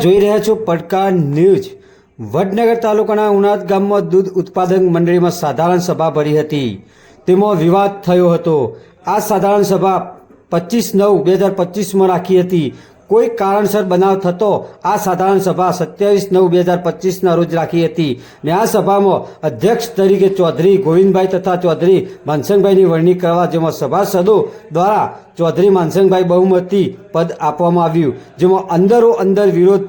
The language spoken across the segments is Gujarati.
જોઈ રહ્યા છો પડકાર ન્યૂઝ. વડનગર તાલુકાના ઉનાદ ગામમાં દૂધ ઉત્પાદક મંડળીમાં સાધારણ સભા ભરી હતી. તેમાં વિવાદ થયો હતો. આ સાધારણ સભા પચીસ નવ બે હજાર પચીસમાં રાખી હતી. કોઈ કારણસર બનાવ થતો, આ સાધારણ સભા સત્યાવીસ નવ બે હજાર પચીસના રોજ રાખી હતી. ને આ સભામાં અધ્યક્ષ તરીકે ચૌધરી ગોવિંદભાઈ તથા ચૌધરી માનસંગભાઈની વરણી કરવા જેમાં સભાસદો દ્વારા ચૌધરી માનસંગભાઈ બહુમતી પદ આપવામાં આવ્યું, જેમાં અંદરો અંદર વિરોધ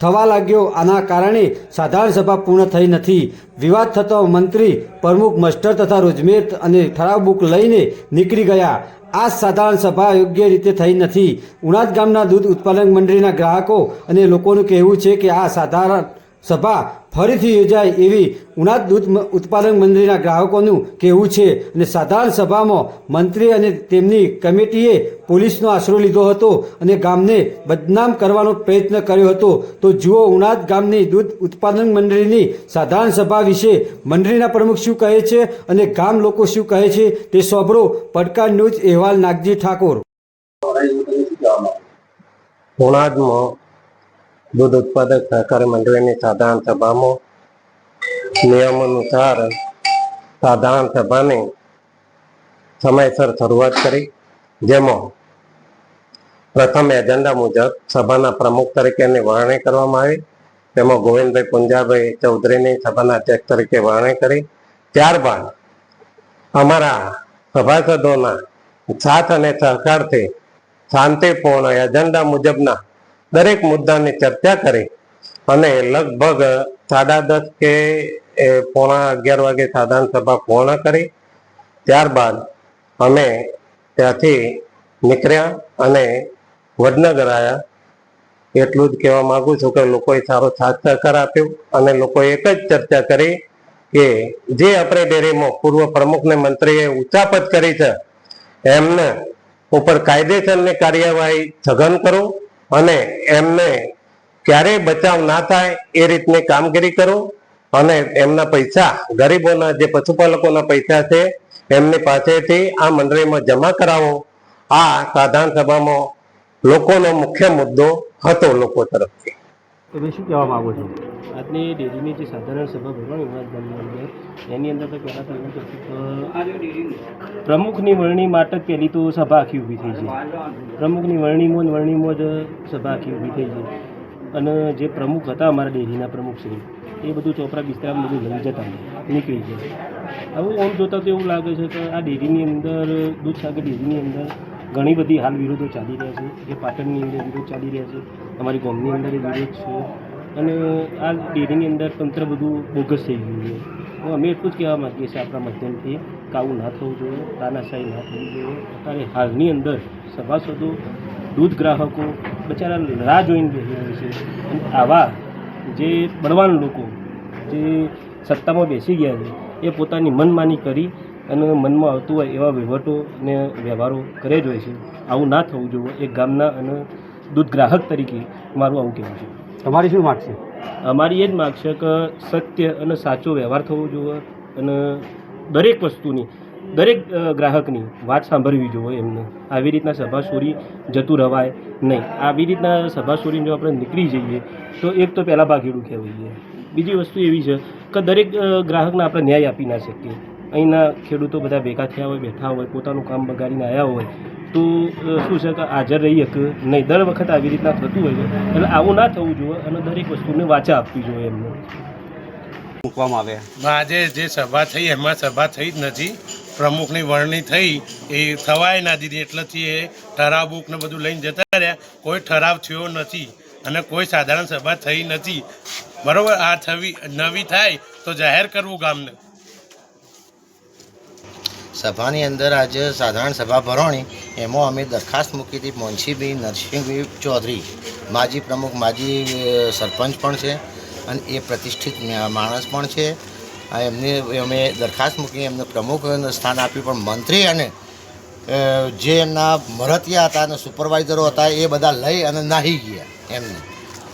થવા લાગ્યો. આના કારણે સાધારણ સભા પૂર્ણ થઈ નથી. વિવાદ થતો મંત્રી પ્રમુખ મસ્ટર તથા રોજમેર અને ઠરાવ બુક લઈને નીકળી ગયા. આ સાધારણ સભા યોગ્ય રીતે થઈ નથી. ઉણાદ ગામના દૂધ ઉત્પાદક મંડળીના ગ્રાહકો અને લોકોનું કહેવું છે કે આ સાધારણ સભા ફરીથી યોજાય એવી ઉનાદ દૂધ ઉત્પાદન મંડળીના ગ્રાહકોનું કહેવું છે. અને સાધારણ સભામાં મંત્રી અને તેમની કમિટીએ પોલીસનો આશરો લીધો હતો અને ગામને બદનામ કરવાનો પ્રયત્ન કર્યો હતો. તો જુઓ ઉનાદ ગામની દૂધ ઉત્પાદન મંડળીની સાધારણ સભા વિશે મંડળીના પ્રમુખ શું કહે છે અને ગામ લોકો શું કહે છે તે સોભરો પડકાર ન્યૂઝ અહેવાલ નાગજી ઠાકોર. ઉણાદમાં દૂધ ઉત્પાદક સહકારી મંડળીની સાધારણ સભામાં નિયમ અનુસાર સાધારણ સભાની સમયસર શરૂઆત કરી. જેમાં પ્રથમ એજન્ડા મુજબ સભાના પ્રમુખ તરીકેની વરણી કરવામાં આવી. તેમાં ગોવિંદભાઈ પુંજાભાઈ ચૌધરીની સભાના અધ્યક્ષ તરીકે વરણી કરી. ત્યારબાદ અમારા સભાસદોના સાથ અને સહકારથી શાંતિપૂર્ણ એજન્ડા મુજબના દરેક મુદ્દાની ચર્ચા કરી અને લગભગ સાડા દસ કે પોણા અગિયાર વાગે સાધારણ સભા પૂર્ણ કરી. ત્યારબાદ અમે ત્યાંથી નીકળ્યા અને વડનગર આવ્યા. એટલું જ કહેવા માંગુ છું કે લોકોએ સારો સાથ સહકાર આપ્યો અને લોકોએ એક જ ચર્ચા કરી કે જે આપણે ડેરીમાં પૂર્વ પ્રમુખને મંત્રીએ ઉચાપત કરી છે, એમને ઉપર કાયદેસરની કાર્યવાહી સઘન કરો અને એમને ક્યારેય બચાવ ના થાય એ રીતની કામગીરી કરો અને એમના પૈસા, ગરીબોના જે પશુપાલકોના પૈસા છે, એમની પાસેથી આ મંડળીમાં જમા કરાવો. આ સાધારણ સભામાં લોકોનો મુખ્ય મુદ્દો હતો લોકો તરફથી. તમે શું કહેવા માગો છો? આજની ડેરીની જે સાધારણ સભા ભરવાની ઉનાદ ગામની અંદર એની અંદર તો પહેલાં તમને પ્રમુખની વરણી માટે પહેલી તો સભા આખી ઊભી થઈ છે. પ્રમુખની વરણીમાં વરણીમાં જ સભા આખી ઊભી થઈ છે. અને જે પ્રમુખ હતા અમારા ડેરીના પ્રમુખ શ્રી, એ બધું ચોપરા બિસ્તરા બધું લઈ જતા નીકળી ગયા. હવે આમ જોતાં તો એવું લાગે છે કે આ ડેરીની અંદર, દૂધસાગર ડેરીની અંદર ઘણી બધી હાલ વિરોધો ચાલી રહ્યા છે. જે પાટણની અંદર વિરોધ ચાલી રહ્યા છે. અમારી ગામની અંદર એ વિરોધ છે. અને આ ડેરીની અંદર તંત્ર બધું બોગસ થઈ ગયું છે. તો અમે એટલું જ કહેવા માગીએ છીએ આપણા માધ્યમથી કાવું ના થવું જોઈએ, તાનાશાહી ના થવી જોઈએ. અત્યારે હાલની અંદર સભાસદો, દૂધ ગ્રાહકો બચારા રાહ જોઈને બેસી હોય છે. અને આવા જે બળવાન લોકો જે સત્તામાં બેસી ગયા છે, એ પોતાની મનમાની કરી અને મનમાં આવતું હોય એવા વહીવટો અને વ્યવહારો કરે જ હોય છે. આવું ના થવું જોઈએ. એક ગામના અને દૂધ ગ્રાહક તરીકે મારું આવું કહેવું છે. તમારી શું માગ છે? અમારી એ જ માગ છે કે સત્ય અને સાચો વ્યવહાર થવો જોઈએ અને દરેક વસ્તુની દરેક ગ્રાહકની વાત સાંભળવી જોઈએ એમને. આવી રીતના સભા છોડી જતું રવાય નહીં. આવી રીતના સભા છોડીને જો આપણે નીકળી જઈએ તો એક તો પહેલાં ભાગેડું કહેવાય બીજી વસ્તુ એવી છે કે દરેક ગ્રાહકને આપણે ન્યાય આપી ના શકીએ. અહીંના ખેડૂતો બધા ભેગા થયા હોય બેઠા હોય પોતાનું કામ બગાડીને આવ્યા હોય તો શું છે કે હાજર રહી શકે નહીં? દર વખત આવી રીતના થતું હોય છે. એટલે આવું ના થવું જોઈએ અને દરેક વસ્તુને વાચા આપવી જોઈએ એમને. મૂકવામાં આવ્યા. આજે જે સભા થઈ એમાં સભા થઈ જ નથી. પ્રમુખની વરણી થઈ એ થવાય ના દીધી. એટલેથી એ ઠરાવ બુક ને બધું લઈને જતા રહ્યા. કોઈ ઠરાવ થયો નથી અને કોઈ સાધારણ સભા થઈ નથી. બરાબર આ થવી નવી થાય તો જાહેર કરવું ગામને. સભાની અંદર આજે સાધારણ સભા ભરવાની, એમાં અમે દરખાસ્ત મૂકી હતી મોનસીભાઈ નરસિંહભાઈ ચૌધરી. માજી પ્રમુખ, માજી સરપંચ પણ છે અને એ પ્રતિષ્ઠિત માણસ પણ છે. એમને, અમે દરખાસ્ત મૂકી, એમને પ્રમુખ સ્થાન આપ્યું, પણ મંત્રી અને જે એમના મરતિયા હતા અને સુપરવાઇઝરો હતા, એ બધા લઈ અને નાહી ગયા એમને.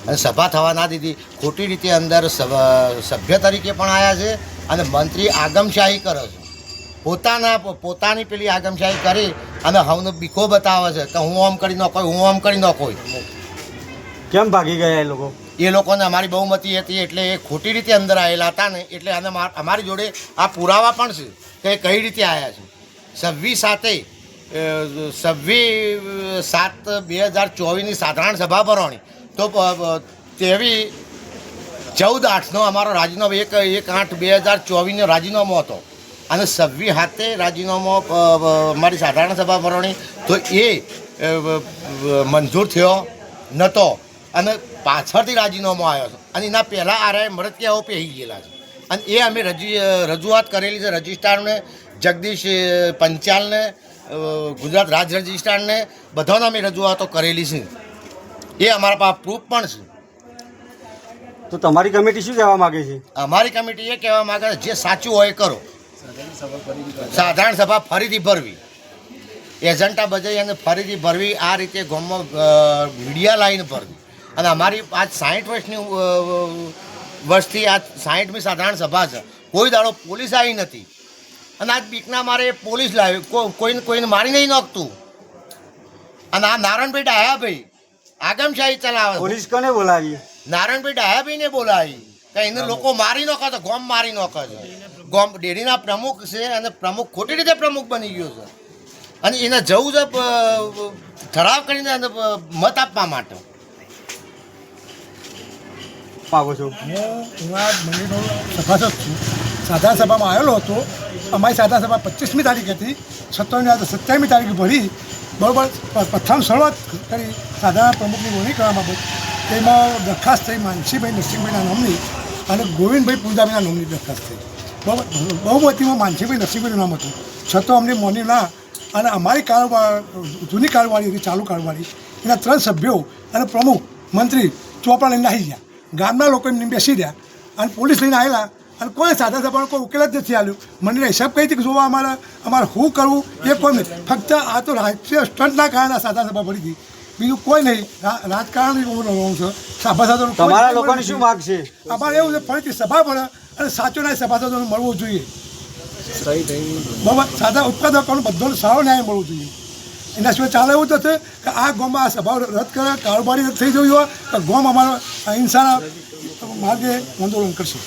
અને સભા થવા ના દીધી. ખોટી રીતે અંદર સભ- સભ્ય તરીકે પણ આવ્યા છે અને મંત્રી આગમશાહી કરે છે. પોતાના પોતાની પેલી આગમશાહી કરી અને હવનો બીકો બતાવે છે કે હું આમ કરી નાખો હું આમ કરી નાખો કેમ ભાગી ગયા એ લોકો? એ લોકોને અમારી બહુમતી હતી એટલે એ ખોટી રીતે અંદર આવેલા હતા ને એટલે અને અમારી જોડે આ પુરાવા પણ છે કે કઈ રીતે આવ્યા છે. છવ્વીસ સાતે છવ્વીસ સાત બે હજાર ચોવીસની સાધારણ સભા ભરવાની. તો તેવી ચૌદ આઠનો અમારો રાજીનામો એક એક આઠ બે હજાર ચોવીસનો રાજીનામો હતો. અને સભ્ય હાથે રાજીનામો અ, સાધારણ સભા ભરવાની તો એ મંજૂર થયો નહોતો અને પાછળથી રાજીનામો આવ્યો છે. અને એના પહેલાં આરે મરતિયાઓ પહેરી ગયેલા છે. અને એ અમે રજી રજૂઆત કરેલી છે રજિસ્ટ્રારને જગદીશ પંચાલને ગુજરાત રાજ રજિસ્ટ્રારને બધાને અમે રજૂઆતો કરેલી છે. એ અમારા પાસે પ્રૂફ પણ છે. તો તમારી કમિટી શું કહેવા માંગે છે? અમારી કમિટી એ કહેવા માંગે છે જે સાચું હોય એ કરો. સાધારણ સભા ફરીથી ભરવી. એજન્ટા બજાવી અને ફરીથી ભરવી આ રીતે ગામમાં મીડિયા લાઈન ભરવી. અને અમારી આજ સાઠ વર્ષની વર્ષથી આજ સાહીઠમી સાધારણ સભા છે. કોઈ દાડો પોલીસ આવી નથી. અને આજ બીકના મારે પોલીસ લાવી કો- કોઈને કોઈને મારી નહીં નાખતું. અને આ નારાયણભાઈ ડાયાભાઈ આગમશાહી ચલાવે. પોલીસ કોને બોલાવી? નારાયણભાઈ ડાયાભાઈને બોલાવી. કે એને લોકો મારી નાખો તો ગોમ મારી નાખો છે. ગોમ ડેરીના પ્રમુખ છે અને પ્રમુખ ખોટી રીતે પ્રમુખ બની ગયો છે. અને એને જવું છે ઠરાવ કરીને મત આપવા માટે. માગો છો. હું ઉના મંદિરનો સભાસદ છું. સાધારણ સભામાં આવેલો હતો. અમારી સાધારણ સભા પચીસમી તારીખ હતી. સત્તરમી સત્યાવીસમી તારીખે ભરી. બરોબર પ્રથમ શરૂઆત કરી સાધારણ પ્રમુખની વરણી કરવા બાબત. તેમાં દરખાસ્ત થઈ માનસીભાઈ નરસિંહભાઈના નામની અને ગોવિંદભાઈ પૂજાભાઈના નામની દરખાસ્ત થઈ. બરાબર બહુમતીમાં માનસીભાઈ નરસિંહભાઈનું નામ હતું. છતાં અમને મોની ના અને અમારી કારોબાર જૂની કારોબારી હતી ચાલુ કારોબારી એના ત્રણ સભ્યો અને પ્રમુખ મંત્રી ચોપડા લઈને આવી ગયા. ગામના લોકો એમને બેસી રહ્યા. અને પોલીસ લઈને આવેલા. અને કોઈ સાધા સભાનો કોઈ ઉકેલ જ નથી આવ્યું. મને હિસાબ કઈ હતી કે જોવા અમારે અમારે શું કરવું એ કોઈ નથી. ફક્ત આ તો રાષ્ટ્રીય સ્ટન્ટના કારણે સાદા સભા પડી હતી. બીજું કોઈ નહીં. રાજકારણ હું રહું છું. સભા કોઈ તમારા લોકોની શું માગ છે અમારે એવું છે ફરીથી સભા ભરે અને સાચો ન્યાય સભાસદોને મળવો જોઈએ. બરાબર સાદા ઉત્પાદકોનો બધો સારો ન્યાય મળવો જોઈએ. એના સિવાય ચાલે એવું થશે કે આ ગોમાં આ સભા રદ કરે કારોબારી રદ થઈ જવી હોય તો ગોમ અમારો અહિંસાના માર્ગે આંદોલન કરશે.